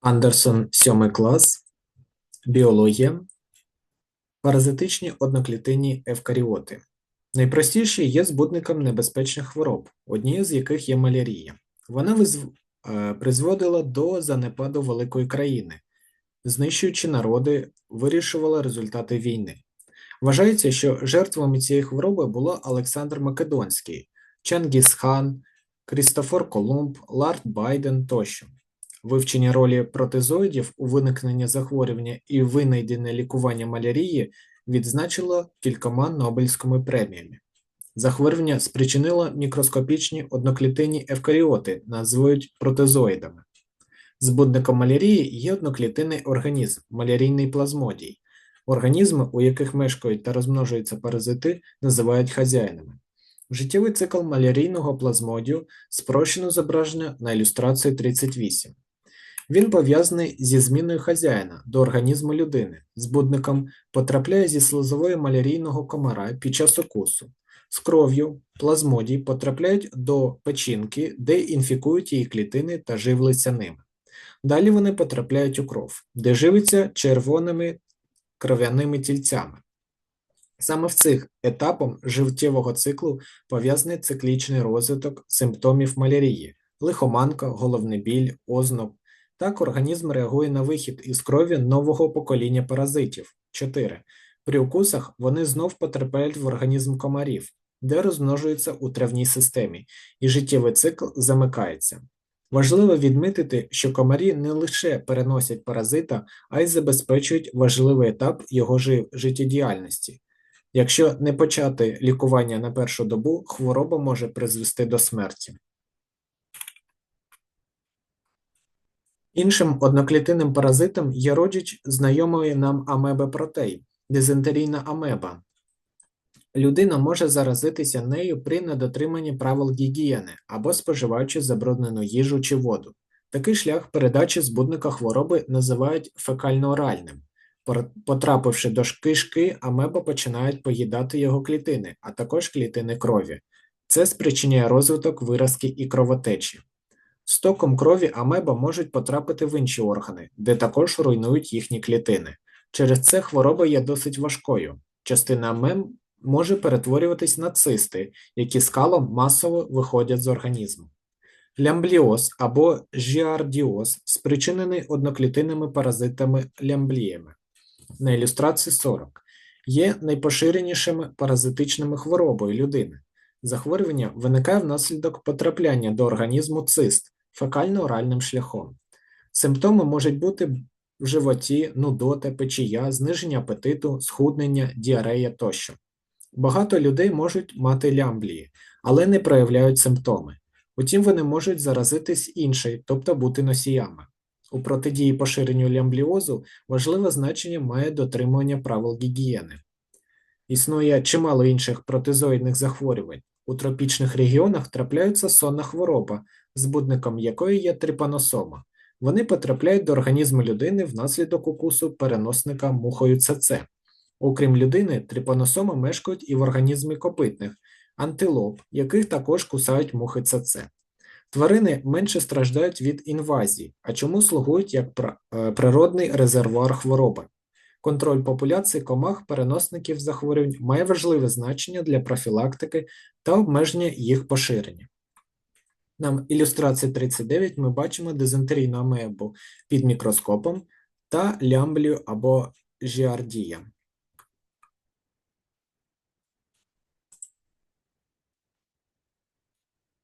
Андерсон, 7 клас, біологія, паразитичні одноклітинні евкаріоти. Найпростіші є збудником небезпечних хвороб, однією з яких є малярія. Вона визв- е, призводила до занепаду великої країни, знищуючи народи, вирішувала результати війни. Вважається, що жертвами цієї хвороби було Олександр Македонський, Чингісхан, Крістофор Колумб, Лард Байден тощо. Вивчення ролі протезоїдів у виникненні захворювання і винайдене лікування малярії відзначило кількома Нобелівськими преміями. Захворювання спричинило мікроскопічні одноклітинні евкаріоти, називають протезоїдами. Збудником малярії є одноклітинний організм малярійний плазмодій. Організми, у яких мешкають та розмножуються паразити, називають хазяїнами. Життєвий цикл малярійного плазмодію спрощено зображено на ілюстрації 38. Він пов'язаний зі зміною хазяїна до організму людини. Збудником потрапляє зі слизової малярійного комара під час укусу. З кров'ю плазмодій потрапляють до печінки, де інфікують її клітини та живляться ними. Далі вони потрапляють у кров, де живляться червоними кров'яними тільцями. Саме в цих етапом життєвого циклу пов'язаний циклічний розвиток симптомів малярії, лихоманка, головний біль, озноб. Так організм реагує на вихід із крові нового покоління паразитів. 4. При укусах вони знов потрапляють в організм комарів, де розмножуються у травній системі, і життєвий цикл замикається. Важливо відмітити, що комарі не лише переносять паразита, а й забезпечують важливий етап його життєдіяльності. Якщо не почати лікування на першу добу, хвороба може призвести до смерті. Іншим одноклітинним паразитом є родич знайомої нам амеби протей – дизентерійна амеба. Людина може заразитися нею при недотриманні правил гігієни або споживаючи забруднену їжу чи воду. Такий шлях передачі збудника хвороби називають фекально-оральним. Потрапивши до кишки, амеба починають поїдати його клітини, а також клітини крові. Це спричиняє розвиток виразки і кровотечі. Стоком крові амеба можуть потрапити в інші органи, де також руйнують їхні клітини. Через це хвороба є досить важкою. Частина амеб може перетворюватись на цисти, які скалом масово виходять з організму. Лямбліоз або жіардіоз спричинений одноклітинними паразитами лямбліями. На ілюстрації 40 є найпоширенішими паразитичними хворобою людини. Захворювання виникає внаслідок потрапляння до організму цист фекально-оральним шляхом. Симптоми можуть бути в животі, нудота, печія, зниження апетиту, схуднення, діарея тощо. Багато людей можуть мати лямблії, але не проявляють симптоми. Утім, вони можуть заразитись іншою, тобто бути носіями. У протидії поширенню лямбліозу важливе значення має дотримання правил гігієни. Існує чимало інших протизоїдних захворювань. У тропічних регіонах трапляється сонна хвороба, збудником якої є трипаносома. Вони потрапляють до організму людини внаслідок укусу переносника мухою ЦЦ. Окрім людини, трипаносоми мешкають і в організмі копитних, антилоп, яких також кусають мухи ЦЦ. Тварини менше страждають від інвазії, а чому слугують як е, природний резервуар хвороби. Контроль популяції комах переносників захворювань має важливе значення для профілактики та обмеження їх поширення. На ілюстрації 39 ми бачимо дизентерійну амебу під мікроскопом та лямблію або жіардія.